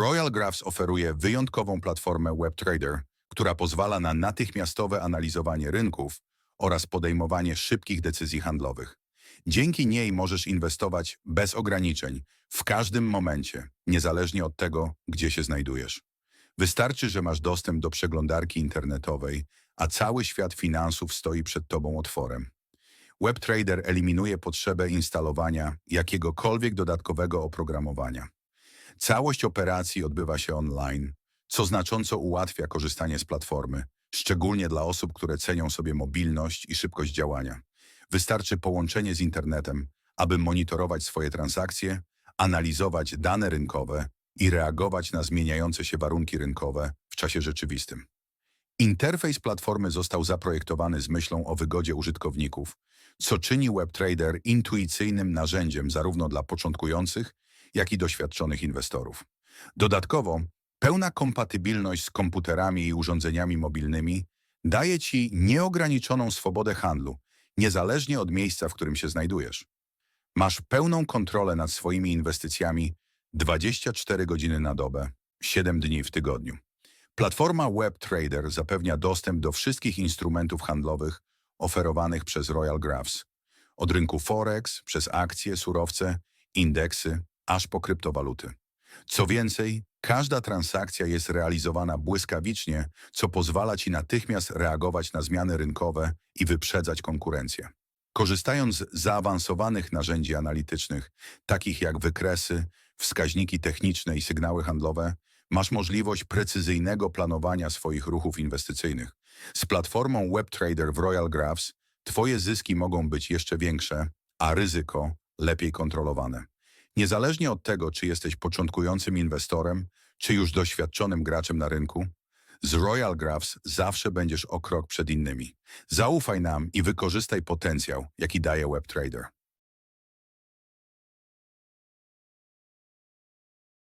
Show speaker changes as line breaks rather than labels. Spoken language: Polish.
Royal Graphs oferuje wyjątkową platformę WebTrader, która pozwala na natychmiastowe analizowanie rynków oraz podejmowanie szybkich decyzji handlowych. Dzięki niej możesz inwestować bez ograniczeń, w każdym momencie, niezależnie od tego, gdzie się znajdujesz. Wystarczy, że masz dostęp do przeglądarki internetowej, a cały świat finansów stoi przed tobą otworem. WebTrader eliminuje potrzebę instalowania jakiegokolwiek dodatkowego oprogramowania. Całość operacji odbywa się online, co znacząco ułatwia korzystanie z platformy, szczególnie dla osób, które cenią sobie mobilność i szybkość działania. Wystarczy połączenie z internetem, aby monitorować swoje transakcje, analizować dane rynkowe i reagować na zmieniające się warunki rynkowe w czasie rzeczywistym. Interfejs platformy został zaprojektowany z myślą o wygodzie użytkowników, co czyni WebTrader intuicyjnym narzędziem zarówno dla początkujących, jak i doświadczonych inwestorów. Dodatkowo, pełna kompatybilność z komputerami i urządzeniami mobilnymi daje Ci nieograniczoną swobodę handlu, niezależnie od miejsca, w którym się znajdujesz. Masz pełną kontrolę nad swoimi inwestycjami 24 godziny na dobę, 7 dni w tygodniu. Platforma WebTrader zapewnia dostęp do wszystkich instrumentów handlowych oferowanych przez Royal Graphs. Od rynku Forex, przez akcje, surowce, indeksy, aż po kryptowaluty. Co więcej, każda transakcja jest realizowana błyskawicznie, co pozwala Ci natychmiast reagować na zmiany rynkowe i wyprzedzać konkurencję. Korzystając z zaawansowanych narzędzi analitycznych, takich jak wykresy, wskaźniki techniczne i sygnały handlowe, masz możliwość precyzyjnego planowania swoich ruchów inwestycyjnych. Z platformą WebTrader w Royal Graphs Twoje zyski mogą być jeszcze większe, a ryzyko lepiej kontrolowane. Niezależnie od tego, czy jesteś początkującym inwestorem, czy już doświadczonym graczem na rynku, z Royal Graphs zawsze będziesz o krok przed innymi. Zaufaj nam i wykorzystaj potencjał, jaki daje WebTrader.